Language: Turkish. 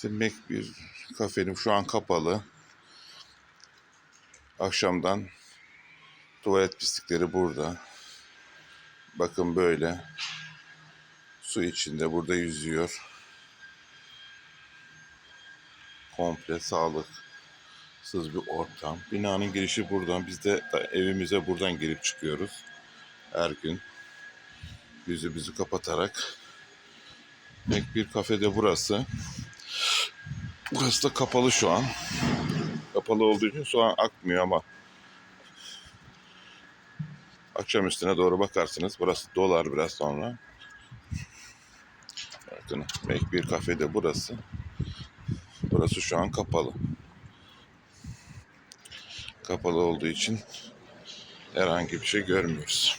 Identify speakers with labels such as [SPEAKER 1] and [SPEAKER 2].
[SPEAKER 1] İşte Mac bir kafenin şu an kapalı. Akşamdan tuvalet pislikleri burada. Bakın böyle. Su içinde burada yüzüyor. Komple sağlıksız bir ortam. Binanın girişi buradan. Biz de evimize buradan girip çıkıyoruz. Her gün yüzümüzü kapatarak. Mac bir kafede burası. Burası da kapalı şu an. Kapalı olduğu için su akmıyor ama akşam üstüne doğru bakarsınız. Burası dolar biraz sonra. Bakın Mac bir kafede burası. Burası şu an kapalı. Kapalı olduğu için herhangi bir şey görmüyoruz.